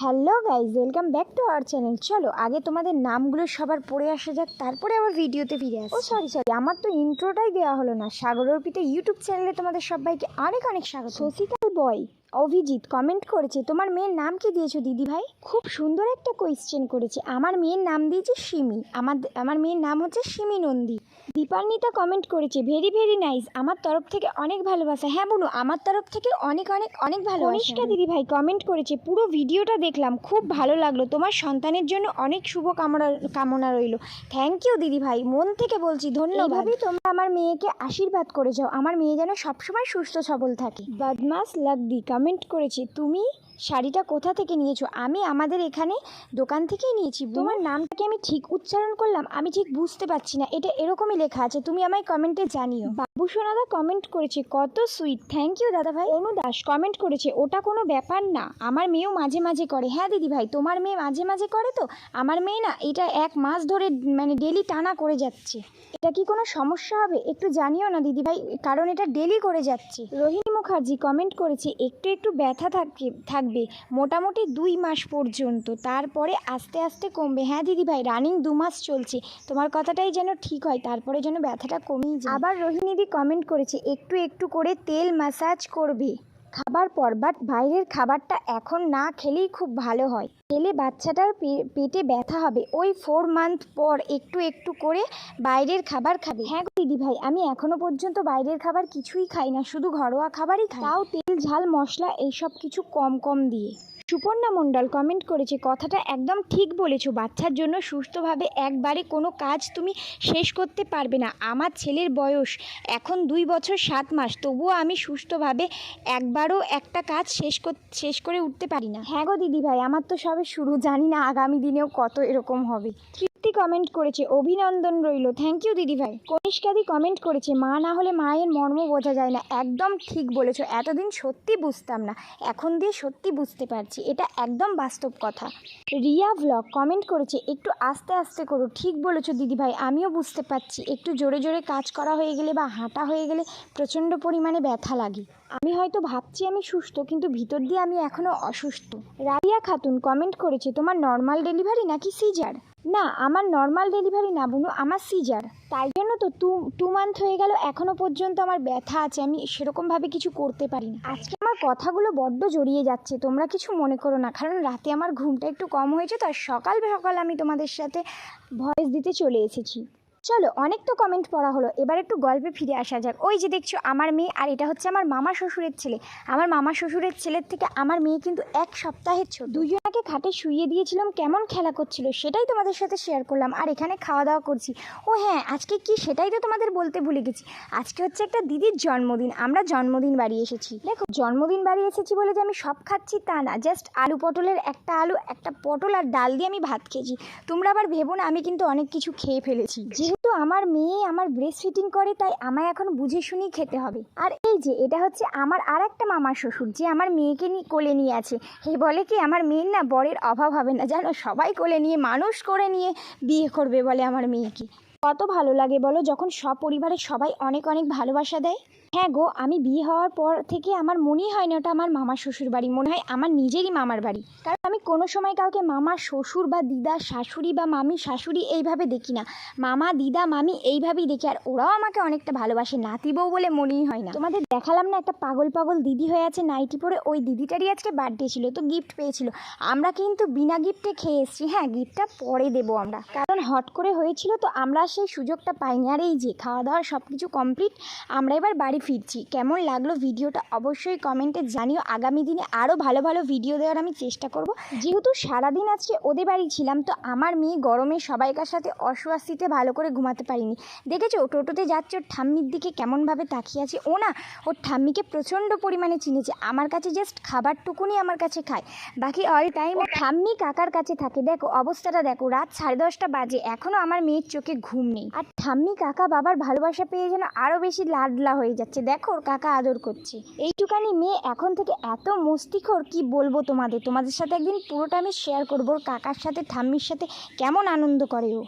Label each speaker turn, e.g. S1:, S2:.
S1: Hello guys welcome back to our channel. চলো আগে তোমাদের নামগুলো সবার পড়ে আসা যাক তারপরে আবার ভিডিওতে ফিরে আসো। ও সরি সরি আমার তো ইন্ট্রোটাই দেওয়া হলো না। সাগর অর্পিতা ইউটিউব চ্যানেলে তোমাদের সবাইকে অনেক অনেক স্বাগত। শশিকাল বয়। অভিজিৎ কমেন্ট করেছে তোমার মেয়ের নাম কি দিয়েছ দিদি ভাই? খুব সুন্দর একটা কোয়েশ্চেন করেছে। আমার মেয়ের নাম দিয়েছে সিমি আমার আমার মেয়ের নাম হচ্ছে সিমি নন্দী। দীপান্বিতা কমেন্ট করেছে ভেরি ভেরি নাইস আমার তরফ থেকে অনেক ভালোবাসা। হ্যাঁ বনু আমার তরফ থেকে অনেক অনেক অনেক ভালো কনিষ্কা দিদি ভাই কমেন্ট করেছে পুরো ভিডিওটা দেখলাম খুব ভালো লাগল। তোমার সন্তানের জন্য অনেক শুভ কামনা কামনা রইল। থ্যাংক ইউ দিদি ভাই মন থেকে বলছি ধন্যবাদ। তোমরা আমার মেয়েকে আশীর্বাদ করে যাও। আমার মেয়ে যেন সবসময় সুস্থ সবল থাকে। বদমাস লাগদি কমেন্ট করেছে তুমি শাড়িটা কোথা থেকে নিয়েছো? আমি আমাদের এখানে দোকান থেকেই নিয়েছি তোমার নামটাকে আমি ঠিক উচ্চারণ করলাম আমি ঠিক বুঝতে পারছি না এটা এরকমই লেখা আছে তুমি আমায় কমেন্টে জানিও। বাবু সোনাদা কমেন্ট করেছে কত সুইট থ্যাংক ইউ দাদা ভাই। অনু দাস কমেন্ট করেছে ওটা কোনো ব্যাপার না আমার মেয়েও মাঝে মাঝে করে। হ্যাঁ দিদি ভাই তোমার মেয়ে মাঝে মাঝে করে তো? আমার মেয়ে না এটা এক মাস ধরে মানে ডেলি টানা করে যাচ্ছে। এটা কি কোনো সমস্যা হবে? একটু জানিও না দিদি ভাই কারণ এটা ডেলি করে যাচ্ছে। রোহিণী মুখার্জি কমেন্ট করেছে, একটু একটু ব্যথা থাকবে থাকবে, মোটামুটি দুই মাস পর্যন্ত। তারপরে আস্তে আস্তে কমবে। হ্যাঁ দিদিভাই রানিং দু মাস চলছে। তোমার কথাটাই যেন ঠিক হয়, তারপরে যেন ব্যথাটা কমেই যায়। আবার রোহিণীদি কমেন্ট করেছে, একটু একটু করে তেল মাসাজ করবে। খাবার পর বাট বাইরের খাবারটা এখন না খেলেই খুব ভালো হয়। খেলে বাচ্চাটার পেটে ব্যথা হবে। ওই ফোর মান্থ পর একটু একটু করে বাইরের খাবার খাবে। হ্যাঁ দিদি ভাই আমি এখনও পর্যন্ত বাইরের খাবার কিছুই খাই না, শুধু ঘরোয়া খাবারই খাই। তাও ঝাল, মশলা এইসব কিছু কম কম দিয়ে। সুপর্ণা মণ্ডল কমেন্ট করেছে, কথাটা একদম ঠিক বলেছ। বাচ্চার জন্য সুস্থভাবে একবারে কোনো কাজ তুমি শেষ করতে পারবে না। আমার ছেলের বয়স এখন দুই বছর সাত মাস, তবুও আমি সুস্থভাবে একবারও একটা কাজ শেষ শেষ করে উঠতে পারি না। হ্যাঁ গো দিদি ভাই আমার তো সবে শুরু। জানি না আগামী দিনেও কত এরকম হবে। তৃপ্তি কমেন্ট করেছে, অভিনন্দন রইল। থ্যাংক ইউ দিদিভাই কনিষ্কাদি কমেন্ট করেছে, মা না হলে মায়ের মর্ম বোঝা যায় না। একদম ঠিক বলেছ, এতদিন সত্যি বুঝতাম না। এখন দিয়ে সত্যি বুঝতে পারছি, এটা একদম বাস্তব কথা। রিয়া ভ্লগ কমেন্ট করেছে, একটু আস্তে আস্তে করো, ঠিক বলেছ দিদিভাই আমিও বুঝতে পারছি। একটু জোরে জোরে কাজ করা হয়ে গেলে বা হাঁটা হয়ে গেলে প্রচণ্ড পরিমাণে ব্যথা লাগে। আমি হয়তো ভাবছি আমি সুস্থ, কিন্তু ভিতর দিয়ে আমি এখনও অসুস্থ। রাবিয়া খাতুন কমেন্ট করেছে, তোমার নর্মাল ডেলিভারি নাকি সিজার না, আমার নর্মাল ডেলিভারি না বুনু, আমার সিজার তাই জন্য তো টু টু মান্থ হয়ে গেল, এখনও পর্যন্ত আমার ব্যথা আছে, আমি সেরকমভাবে কিছু করতে পারি না আজকে আমার কথাগুলো বড্ড জড়িয়ে যাচ্ছে, তোমরা কিছু মনে করো না, কারণ রাতে আমার ঘুমটা একটু কম হয়েছে, তো আর সকাল সকাল আমি তোমাদের সাথে ভয়েস দিতে চলে এসেছি। চলো অনেক তো কমেন্ট পড়া হলো, এবার একটু গল্পে ফিরে আসা যাক। ওই যে দেখছ, আমার মেয়ে, আর এটা হচ্ছে আমার মামা শ্বশুরের ছেলে। আমার মামা শ্বশুরের ছেলের থেকে আমার মেয়ে কিন্তু এক সপ্তাহের ছোট। দুজনাকে খাটে শুইয়ে দিয়েছিলাম, কেমন খেলা করছিল সেটাই তোমাদের সাথে শেয়ার করলাম। আর এখানে খাওয়া দাওয়া করছি। ও হ্যাঁ আজকে কি সেটাই তো তোমাদের বলতে ভুলে গেছি। আজকে হচ্ছে একটা দিদির জন্মদিন, আমরা জন্মদিন বাড়ি এসেছি। দেখো, জন্মদিন বাড়ি এসেছি বলে যে আমি সব খাচ্ছি তা না জাস্ট আলু পটলের একটা আলু, একটা পটল আর ডাল দিয়ে আমি ভাত খেয়েছি। তোমরা আবার ভেবো না, আমি কিন্তু অনেক কিছু খেয়ে ফেলেছি। যেহেতু আমার মেয়ে আমার ব্রেস্ট ফিটিং করে, তাই আমায় এখন বুঝে শুনেই খেতে হবে। আর এই যে, এটা হচ্ছে আমার আর একটা মামার শ্বশুর, যে আমার মেয়েকে নিয়ে কোলে নিয়ে আছে। হে বলে কি, আমার মেয়ের না বরের অভাব হবে না। যেন সবাই কোলে নিয়ে মানুষ করে নিয়ে বিয়ে করবে বলে আমার মেয়েকে। কত ভালো লাগে বলো? যখন সপরিবারের সবাই অনেক অনেক ভালোবাসা দেয়। হ্যাঁ গো, আমি বিয়ে হওয়ার পর থেকে আমার মনেই হয় না ওটা আমার মামার শ্বশুর বাড়ি মনে হয় আমার নিজেরই মামার বাড়ি। কারণ আমি কোনো সময় কাউকে মামা শ্বশুর বা দিদা, শাশুড়ি বা মামি, শাশুড়ি এইভাবে দেখি না। মামা, দিদা, মামি এইভাবেই দেখি, আর ওরাও আমাকে অনেকটা ভালোবাসে, নাতি বউ বলে মনেই হয় না। তোমাদের দেখালাম না একটা পাগল পাগল দিদি হয়ে আছে নাইটি পরে, ওই দিদিটারই আজকে বার্থডে ছিল, তো গিফট পেয়েছিল। আমরা কিন্তু বিনা গিফটে খেয়ে এসেছি হ্যাঁ গিফটটা পরে দেবো আমরা। হট করে হয়েছিল, তো আমরা সেই সুযোগটা পাইনি। আর এই যে খাওয়া দাওয়া সব কিছু কমপ্লিট আমরা এবার বাড়ি ফিরছি। কেমন লাগল ভিডিওটা অবশ্যই কমেন্টে জানিও। আগামী দিনে আরও ভালো ভালো ভিডিও দেওয়ার আমি চেষ্টা করব। যেহেতু সারাদিন আজকে ওদের বাড়ি ছিলাম, তো আমার মেয়ে গরমে সবাইকার সাথে অস্বস্তিতে ভালো করে ঘুমাতে পারিনি। দেখেছ? টোটোতে যাচ্ছে, ওর ঠাম্মির দিকে কেমনভাবে তাকিয়ে আছে। ও না, ওর ঠাম্মিকে প্রচণ্ড পরিমাণে চিনেছে। আমার কাছে জাস্ট খাবারটুকুনি আমার কাছে খায়। বাকি অল টাইম ঠাম্মি কাকার কাছে থাকে। দেখো, অবস্থাটা দেখো। রাত সাড়ে দশটা বাজে। এখনও আমার মেয়ের চোখে ঘুম নেই। আর ঠাম্মি কাকা বাবার ভালোবাসা পেয়ে যেন আরও বেশি লাডলা হয়ে যাচ্ছে। দেখো কাকা আদর করছে। এইটুকানি মেয়ে এখন থেকে এত মস্তিখোর, কি বলব তোমাদের? তোমাদের সাথে একদিন পুরোটা আমি শেয়ার করব। কাকার সাথে, ঠাম্মির সাথে কেমন আনন্দ করে ও?